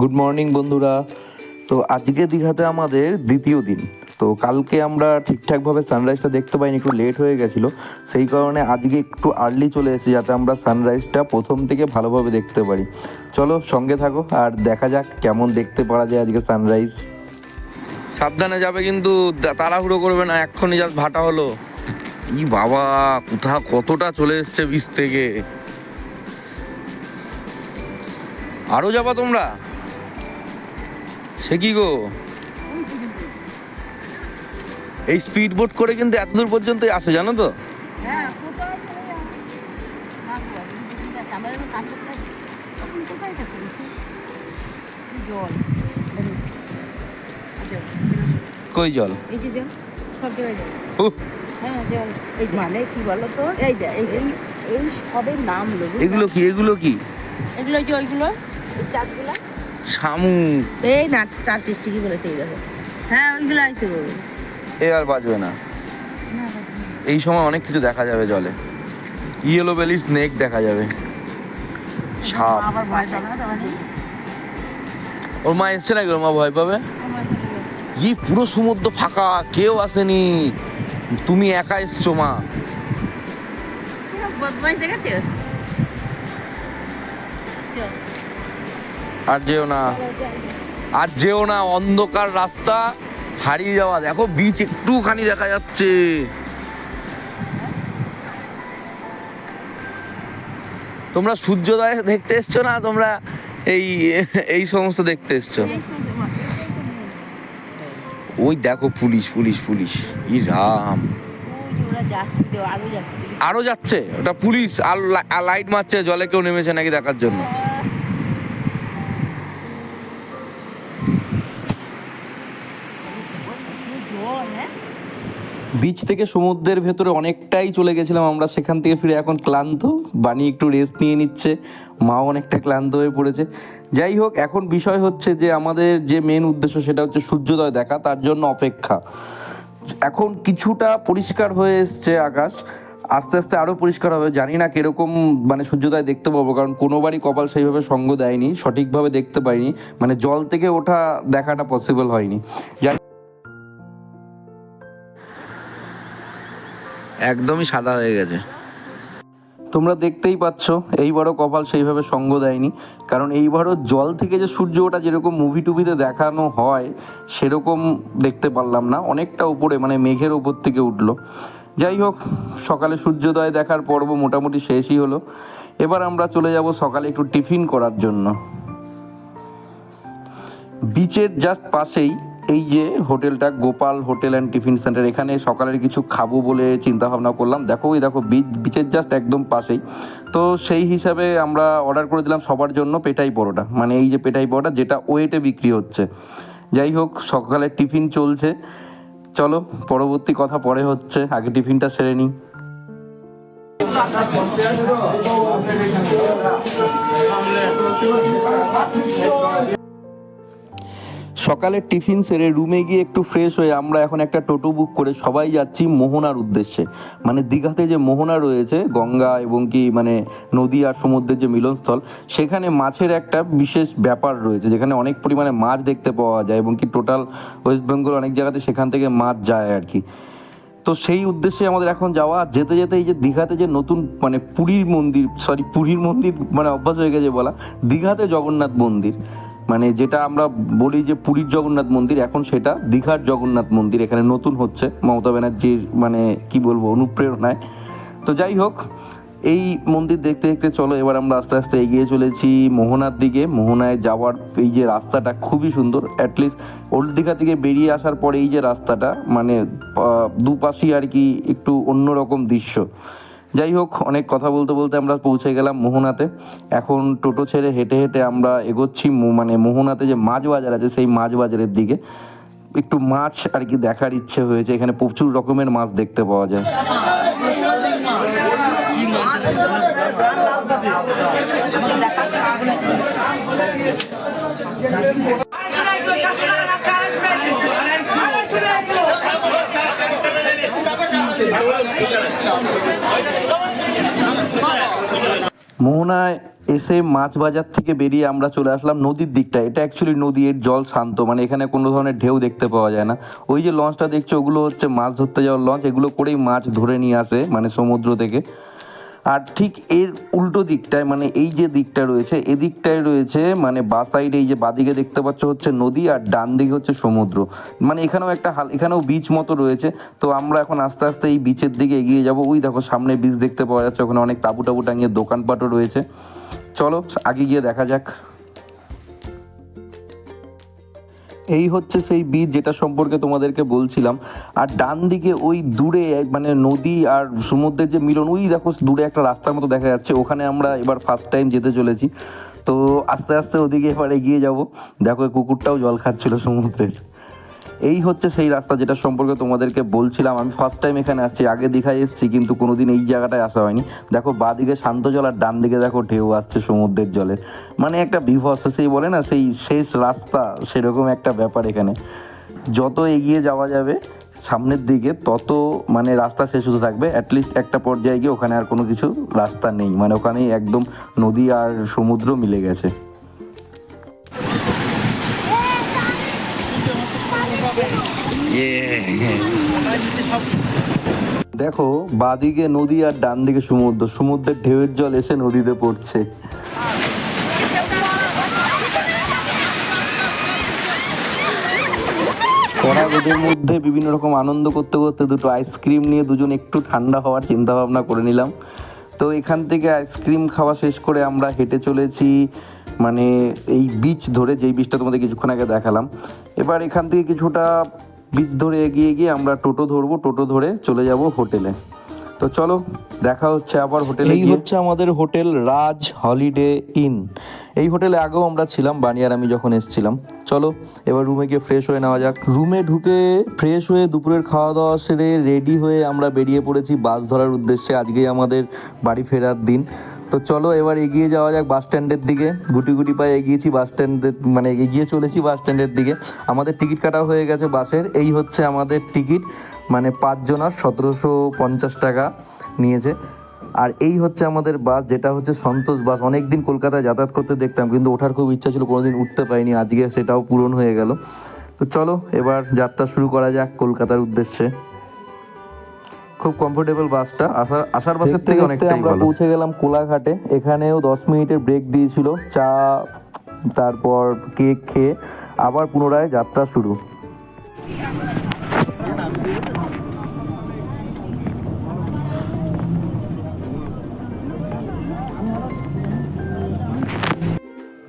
Good morning বন্ধুরা। তো আজকে দীঘাতে আমাদের দ্বিতীয় দিন। তো কালকে আমরা ঠিকঠাকভাবে সানরাইজটা দেখতে পাইনি একটু লেট হয়ে গেছিল। সেই কারণে আজকে একটু আর্লি চলে এসেছি যাতে আমরা সানরাইজটা প্রথম থেকে ভালোভাবে দেখতে পারি। চলো সঙ্গে থাকো আর দেখা যাক কেমন দেখতে পারা যায় আজকে সানরাইজ সাবধানে যাবে কিন্তু তাড়াহুড়ো করবে না এক্ষুনি জাস্ট ভাটা হলো। ই বাবা কোথা কতটা চলে এসছে বীজ থেকে? আরও যাবা তোমরা? সে কি গো? এই স্পিড বোট করে কিন্তু এতদূর পর্যন্তই আসে, জানো তো? কই জল? মানে কি বলো তো এই এই নাম এগুলো কি এগুলো কি? এগুলো যে ওইগুলো চাঁদগুলো। শামুক এই নাট স্টার ফিস ঠিকই বলেছে এই দেখো। হ্যাঁ ওইগুলাই তো এ আর বাজবে না। এই সময় অনেক কিছু দেখা যাবে জলে। ইয়েলো বেলি স্নেক দেখা যাবে। সাপ। না ওর মা এসছে নাকি? ওর মা ভয় পাবে? ই পুরো সমুদ্র ফাঁকা কেউ আসেনি। তুমি একা এসছো মা। বদমাইশ দেখেছে আর যেও না। আর যেও না, অন্ধকার রাস্তা, হারিয়ে যাওয়া। দেখো বিচ একটুখানি দেখা যাচ্ছে। তোমরা সূর্যোদয় দেখতে এসছো না? তোমরা এই এই সমস্ত দেখতে এসছো। ওই দেখো, পুলিশ পুলিশ পুলিশ। ই রাম। আরও যাচ্ছে। ওটা পুলিশ, আর লাইট মারছে, জলে কেউ নেমেছে নাকি দেখার জন্য জল হ্যাঁ বিচ থেকে সমুদ্রের ভেতরে অনেকটাই চলে গেছিলাম আমরা, সেখান থেকে ফিরে এখন ক্লান্ত। বানি একটু রেস্ট নিয়ে নিচ্ছে, মাও অনেকটা ক্লান্ত হয়ে পড়েছে। যাই হোক, এখন বিষয় হচ্ছে যে আমাদের যে মেন উদ্দেশ্য সেটা হচ্ছে সূর্যোদয় দেখা, তার জন্য অপেক্ষা। এখন কিছুটা পরিষ্কার হয়ে এসছে আকাশ। আস্তে আস্তে আরও পরিষ্কার হবে, জানি না কীরকম মানে সূর্যোদয় দেখতে পাবো, কারণ কোনোবারই কপাল সেইভাবে সঙ্গ দেয়নি, সঠিকভাবে দেখতে পাইনি। মানে জল থেকে ওঠা দেখাটা পসিবল হয়নি। যাই একদমই সাদা হয়ে গেছে। তোমরা দেখতেই পাচ্ছ, এইবারও কপাল সেইভাবে সঙ্গ দেয়নি। কারণ এইবারও জল থেকে যে সূর্য ওটা যেরকম মুভি টুভিতে দেখানো হয়, সেরকম দেখতে পারলাম না। অনেকটা উপরে মানে মেঘের ওপর থেকে উঠল। যাই হোক, সকালে সূর্যোদয় দেখার পর্ব মোটামুটি শেষই হলো। এবার আমরা চলে যাব সকালে একটু টিফিন করার জন্য। বিচের জাস্ট পাশেই এই যে হোটেলটা Gopal hotel and tiffin centre, এখানে সকালের কিছু খাব বলে চিন্তা ভাবনা করলাম। দেখো ওই দেখো বিচ বিচের জাস্ট একদম পাশেই। তো সেই হিসাবে আমরা অর্ডার করে দিলাম সবার জন্য পেটাই পরোটা। মানে এই যে পেটাই পরোটা, যেটা ওয়েটে বিক্রি হচ্ছে। যাই হোক, সকালে টিফিন চলছে। চলো, পরবর্তী কথা পরে হচ্ছে। আগে টিফিনটা সেরে নিই। সকালে টিফিন সেরে রুমে গিয়ে একটু ফ্রেশ হয়ে আমরা এখন একটা টোটো বুক করে সবাই যাচ্ছি মোহনার উদ্দেশ্যে। মানে দীঘাতে যে মোহনা রয়েছে, গঙ্গা এবং কি মানে নদী আর সমুদ্রের যে মিলনস্থল, সেখানে মাছের একটা বিশেষ ব্যাপার রয়েছে, যেখানে অনেক পরিমাণে মাছ দেখতে পাওয়া যায় এবং কি টোটাল ওয়েস্ট বেঙ্গল অনেক জায়গাতে সেখান থেকে মাছ যায় আর কি। তো সেই উদ্দেশ্যে আমাদের এখন যাওয়া, যেতে যেতে এই যে দীঘাতে যে নতুন মানে পুরীর মন্দির সরি পুরীর মন্দির মানে অভ্যাস হয়ে গেছে বলা, দীঘাতে জগন্নাথ মন্দির। মানে যেটা আমরা বলি যে পুরীর জগন্নাথ মন্দির, এখন সেটা দীঘার জগন্নাথ মন্দির, এখানে নতুন হচ্ছে মমতা ব্যানার্জির মানে কি বলব, অনুপ্রেরণায়। তো যাই হোক, এই মন্দির দেখতে দেখতে চলো, এবার আমরা আস্তে আস্তে এগিয়ে চলেছি মোহনার দিকে। মোহনায় যাওয়ার এই যে রাস্তাটা খুবই সুন্দর অ্যাটলিস্ট ওল্ড দীঘা থেকে বেরিয়ে আসার পরে এই যে রাস্তাটা মানে দুপাশেই আর কি একটু অন্যরকম দৃশ্য। যাই হোক, অনেক কথা বলতে বলতে আমরা পৌঁছে গেলাম মোহনাতে। এখন টোটো ছেড়ে হেঁটে হেঁটে আমরা এগোচ্ছি মানে মোহনাতে যে মাছ বাজার আছে, সেই মাছ বাজারের দিকে। একটু মাছ আর কি দেখার ইচ্ছে হয়েছে, এখানে প্রচুর রকমের মাছ দেখতে পাওয়া যায় মোহনায় এসে মাছ বাজার থেকে বেরিয়ে আমরা চলে আসলাম নদীর দিকটা। এটা অ্যাকচুয়ালি নদী এর জল শান্ত মানে এখানে কোনো ধরনের ঢেউ দেখতে পাওয়া যায় না। ওই যে লঞ্চটা দেখছ, ওগুলো হচ্ছে মাছ ধরতে যাওয়ার লঞ্চ এগুলো করেই মাছ ধরে নিয়ে আসে মানে সমুদ্র থেকে। আর ঠিক এর উল্টো দিকটায় মানে এই যে দিকটা রয়েছে, এদিকটায় রয়েছে মানে বা সাইডে এই যে বাদিকে দেখতে পাচ্ছ হচ্ছে নদী, আর ডান দিকে হচ্ছে সমুদ্র। মানে এখানেও একটা হাল, এখানেও বিচ মতো রয়েছে। তো আমরা এখন আস্তে আস্তে এই বিচের দিকে এগিয়ে যাব। ওই দেখো সামনে বিচ দেখতে পাওয়া যাচ্ছে, ওখানে অনেক তাবু টাবু টাঙিয়ে দোকানপাটও রয়েছে। চলো, আগে গিয়ে দেখা যাক। এই হচ্ছে সেই বীজ যেটা সম্পর্কে তোমাদেরকে বলছিলাম। আর ডান দিকে ওই দূরে মানে নদী আর সমুদ্রের যে মিলন, ওই দেখো দূরে একটা রাস্তার মতো দেখা যাচ্ছে। ওখানে আমরা এবার ফার্স্ট টাইম যেতে চলেছি। তো আস্তে আস্তে ওদিকে এবার এগিয়ে যাব। দেখো কুকুরটাও জল খাচ্ছিল সমুদ্রের। এই হচ্ছে সেই রাস্তা যেটা সম্পর্কে তোমাদেরকে বলছিলাম। আমি ফার্স্ট টাইম এখানে আসছি, আগে দীঘায় এসেছি, কিন্তু কোনোদিন এই জায়গাটায় আসা হয়নি। দেখো, বাদিকে শান্ত জল আর ডান দিকে দেখো ঢেউ আসছে সমুদ্রের জলের মানে একটা বিভৎস, সেই বলে না, সেই শেষ রাস্তা, সেরকম একটা ব্যাপার এখানে। যত এগিয়ে যাওয়া যাবে, সামনের দিকে তত মানে রাস্তা শেষ হতে থাকবে। অ্যাটলিস্ট একটা পর্যায়ে গিয়ে ওখানে আর কোনো কিছু রাস্তা নেই। মানে ওখানেই একদম নদী আর সমুদ্র মিলে গেছে। দেখো, বাদিকে নদী আর ডান দিকে সমুদ্র। সমুদ্রের ঢেউয়ের জল এসে নদীতে পড়ছে। কড়া রোদের মধ্যে বিভিন্ন রকম আনন্দ করতে করতে দুটো আইসক্রিম নিয়ে দুজন একটু ঠান্ডা হওয়ার চিন্তা ভাবনা করে নিলাম। তো এখান থেকে আইসক্রিম খাওয়া শেষ করে আমরা হেঁটে চলেছি। মানে এই বিচ ধরে যেই বিচটা তোমাদের কিছুক্ষণ আগে দেখালাম এবার এখান থেকে কিছুটা বিচ ধরে এগিয়ে গিয়ে আমরা টোটো ধরবো টোটো ধরে চলে যাব হোটেলে তো চলো দেখা হচ্ছে আবার হোটেলে এই হচ্ছে আমাদের হোটেল রাজ হলিডে ইন এই হোটেলে আগেও আমরা ছিলাম বানিয়ার আমি যখন এসেছিলাম। চলো এবার রুমে গিয়ে ফ্রেশ হয়ে নেওয়া যাক। রুমে ঢুকে ফ্রেশ হয়ে দুপুরের খাওয়া দাওয়া সেরে রেডি হয়ে আমরা বেরিয়ে পড়েছি বাস ধরার উদ্দেশ্যে। আজকেই আমাদের বাড়ি ফেরার দিন। তো চলো এবার এগিয়ে যাওয়া যাক বাস স্ট্যান্ডের দিকে। গুটি গুটি পায়ে এগিয়েছি বাস স্ট্যান্ডের মানে এগিয়ে চলেছি বাস স্ট্যান্ডের দিকে। আমাদের টিকিট কাটা হয়ে গেছে বাসের। এই হচ্ছে আমাদের টিকিট। মানে পাঁচজনার সতেরোশো পঞ্চাশ টাকা নিয়েছে। আর এই হচ্ছে আমাদের বাস, যেটা হচ্ছে সন্তোষ বাস। অনেক দিন কলকাতায় যাতায়াত করতে দেখতাম, কিন্তু ওঠার খুব ইচ্ছা ছিল, কোনোদিন উঠতে পারিনি। আজকে সেটাও পূরণ হয়ে গেল। তো চলো এবার যাত্রা শুরু করা যাক কলকাতার উদ্দেশ্যে। খুব কমফোর্টেবল বাসটা আসার আসার বাসের থেকে অনেকটাই আমরা পৌঁছে গেলাম কোলাঘাটে। এখানেও দশ মিনিটের ব্রেক দিয়েছিল। চা তারপর কেক খেয়ে আবার পুনরায় যাত্রা শুরু।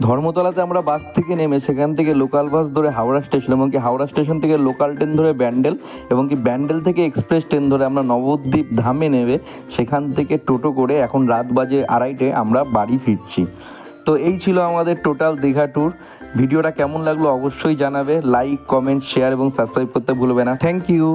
ধর্মতলাতে আমরা বাস থেকে নেমে সেখান থেকে লোকাল বাস ধরে হাওড়া স্টেশন এবং কি হাওড়া স্টেশন থেকে লোকাল ট্রেন ধরে ব্যান্ডেল এবং কি ব্যান্ডেল থেকে এক্সপ্রেস ট্রেন ধরে আমরা নবদ্বীপ ধামে নেবে সেখান থেকে টোটো করে এখন রাত বাজে আড়াইটে আমরা বাড়ি ফিরছি। তো এই ছিল আমাদের টোটাল দীঘা ট্যুর। ভিডিওটা কেমন লাগল অবশ্যই জানাবে। লাইক, কমেন্ট, শেয়ার এবং সাবস্ক্রাইব করতে ভুলবে না। Thank you.